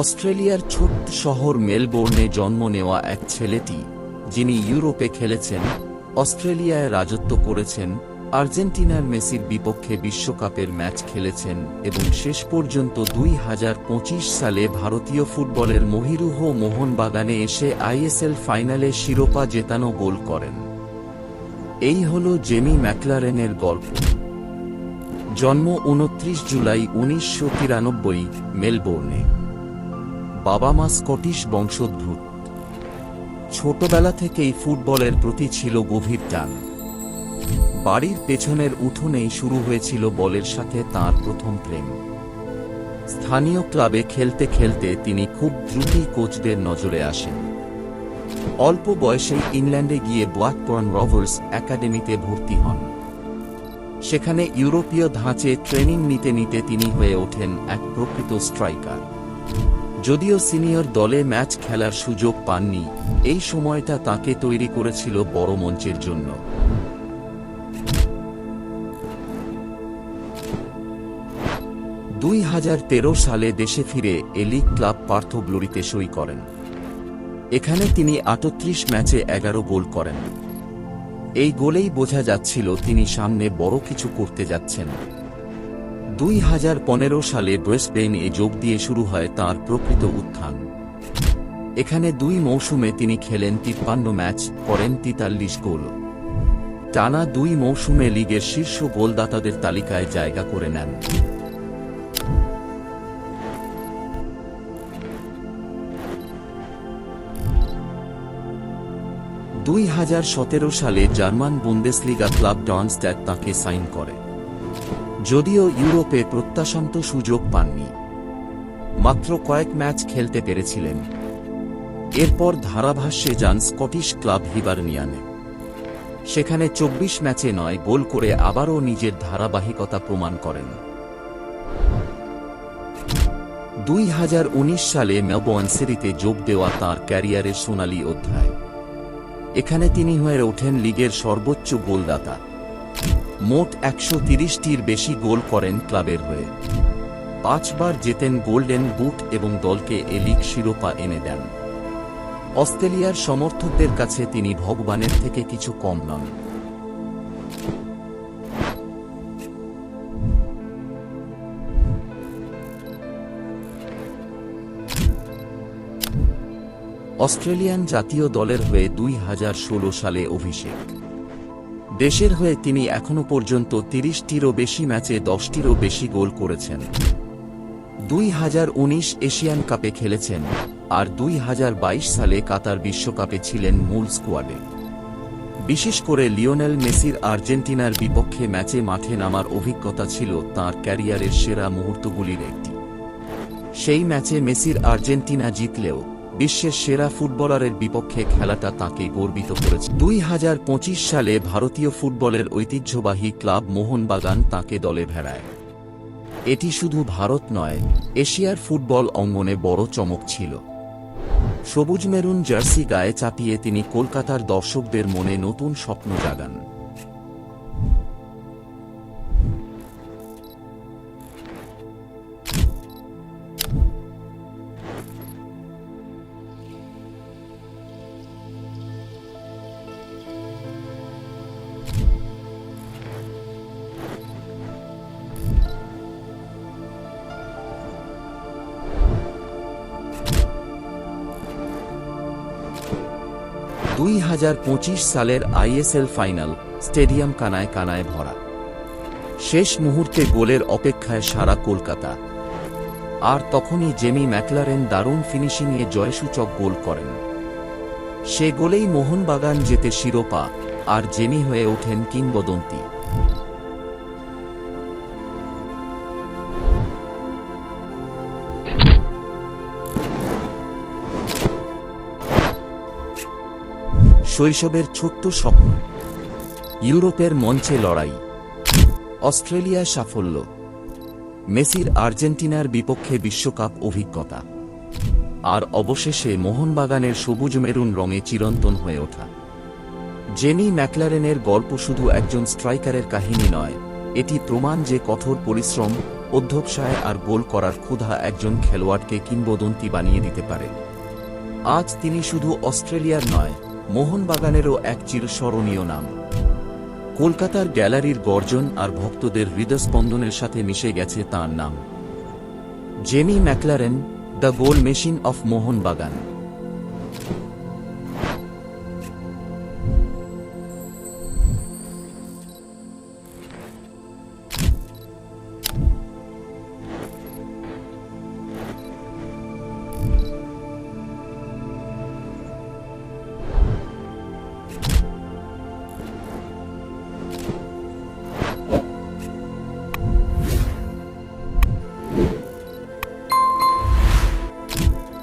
অস্ট্রেলিয়ার ছোট্ট শহর মেলবোর্নে জন্ম নেওয়া এক ছেলেটি, যিনি ইউরোপে খেলেছেন, অস্ট্রেলিয়ায় রাজত্ব করেছেন, আর্জেন্টিনার মেসির বিপক্ষে বিশ্বকাপের ম্যাচ খেলেছেন এবং শেষ পর্যন্ত দুই হাজার পঁচিশ সালে ভারতীয় ফুটবলের মহিরুহ মোহনবাগানে এসে আইএসএল ফাইনালে শিরোপা জেতানো গোল করেন। এই হল জেমি ম্যাকলারেনের গল্প। জন্ম উনত্রিশ জুলাই উনিশশো তিরানব্বই, মেলবোর্নে। বাবা মা স্কটিশ বংশোদ্ভূত। ছোটবেলা থেকেই ফুটবলের প্রতি ছিল গভীর টান। বাড়ির পেছনের উঠোনেই শুরু হয়েছিল বলের সাথে তার প্রথম প্রেম। স্থানীয় ক্লাবে খেলতে খেলতে তিনি খুব দ্রুতই কোচদের নজরে আসেন। অল্প বয়সে ইংল্যান্ডে গিয়ে ব্ল্যাকবর্ন রভার্স একাডেমিতে ভর্তি হন। সেখানে ইউরোপীয় ধাঁচে ট্রেনিং নিতে নিতে তিনি হয়ে ওঠেন এক প্রকৃত স্ট্রাইকার। যদিও সিনিয়র দলে ম্যাচ খেলার সুযোগ পাননি, এই সময়টা তাকে তৈরি করেছিল বড় মঞ্চের জন্য। দুই হাজার তেরো সালে দেশে ফিরে এলিগ ক্লাব পার্থ গ্লোরিতে সই করেন। এখানে তিনি আটত্রিশ ম্যাচে এগারো গোল করেন। এই গোলেই বোঝা যাচ্ছিল তিনি সামনে বড় কিছু করতে যাচ্ছেন। দুই হাজার পনেরো সালে ব্রেসবেইনে যোগ দিয়ে শুরু হয় তার প্রকৃত উত্থান। এখানে দুই মৌসুমে তিনি খেলেন তিপ্পান্ন ম্যাচ, করেন তিতাল্লিশ গোল। টানা দুই মৌসুমে লিগের শীর্ষ গোলদাতাদের তালিকায় জায়গা করে নেন। দুই হাজার সতেরো সালে জার্মান বুন্দেসলিগা ক্লাব ডনস্ট্যাট তাকে সাইন করে। যদিও ইউরোপে প্রত্যাশান্ত সুযোগ পাননি। মাত্র কয়েক ম্যাচ খেলতে পেরেছিলেন। এরপর ধারাভাষ্যে যান স্কটিশ ক্লাব হিবারনিয়ানে। সেখানে চব্বিশ ম্যাচে নয় গোল করে আবারও নিজের ধারাবাহিকতা প্রমাণ করেন। দুই হাজার উনিশ সালে মেলবোর্ন সিটিতে যোগ দেওয়া তাঁর ক্যারিয়ারের সোনালী অধ্যায়। এখানে তিনি হয়ে ওঠেন লিগের সর্বোচ্চ গোলদাতা। মোট একশো তিরিশটির বেশি গোল করেন ক্লাবের হয়ে। পাঁচবার জেতেন গোল্ডেন বুট এবং দলকে এ লিগ শিরোপা এনে দেন। অস্ট্রেলিয়ার সমর্থকদের কাছে তিনি ভগবানের থেকে কিছু কম নন। অস্ট্রেলিয়ান জাতীয় দলের হয়ে দুই হাজার ষোলো সালে অভিষেক। দেশের হয়ে তিনি এখনও পর্যন্ত তিরিশটিরও বেশি ম্যাচে দশটিরও বেশি গোল করেছেন। দুই হাজার উনিশ এশিয়ান কাপে খেলেছেন আর দুই হাজার বাইশ সালে কাতার বিশ্বকাপে ছিলেন মূল স্কোয়াডে। বিশেষ করে লিওনেল মেসির আর্জেন্টিনার বিপক্ষে ম্যাচে মাঠে নামার অভিজ্ঞতা ছিল তার ক্যারিয়ারের সেরা মুহূর্তগুলির একটি। সেই ম্যাচে মেসির আর্জেন্টিনা জিতলেও বিশ্বের সেরা ফুটবলারের বিপক্ষে খেলাটা তাকে গর্বিত করেছে। দুই হাজার পঁচিশ সালে ভারতীয় ফুটবলের ঐতিহ্যবাহী ক্লাব মোহনবাগান তাকে দলে ভেড়ায়। এটি শুধু ভারত নয়, এশিয়ার ফুটবল অঙ্গনে বড় চমক ছিল। সবুজ মেরুন জার্সি গায়ে চাপিয়ে তিনি কলকাতার দর্শকদের মনে নতুন স্বপ্ন জাগান। দুই হাজার পঁচিশ সালের আইএসএল ফাইনাল স্টেডিয়াম কানায় কানায় ভরা। শেষ মুহূর্তে গোলের অপেক্ষায় সারা কলকাতা। আর তখনই জেমি ম্যাকলারেন দারুণ ফিনিশিংয়ে জয়সূচক গোল করেন। সে গোলেই মোহনবাগান যেতে শিরোপা, আর জেমি হয়ে ওঠেন কিংবদন্তি। শৈশবের ছোট্ট স্বপ্ন। ইউরোপের মঞ্চে লড়াই। অস্ট্রেলিয়ায় সাফল্য। মেসির আর্জেন্টিনার বিপক্ষে বিশ্বকাপ অভিজ্ঞতা। আর অবশেষে মোহনবাগানের সবুজ মেরুন রঙে চিরন্তন হয়ে ওঠা। জেনি ম্যাকলারেনের গল্প শুধু একজন স্ট্রাইকারের কাহিনী নয়, এটি প্রমাণ যে কঠোর পরিশ্রম অধ্যবসায় আর গোল করার ক্ষুধা একজন খেলোয়াড়কে কিংবদন্তি বানিয়ে দিতে পারে। আজ তিনি শুধু অস্ট্রেলিয়ার নয় মোহনবাগানেরও এক চিরস্মরণীয় নাম। কলকাতার গ্যালারির গর্জন আর ভক্তদের হৃদস্পন্দনের সাথে মিশে গেছে তার নাম। Jamie McLaren, the goal machine of Mohun Bagan.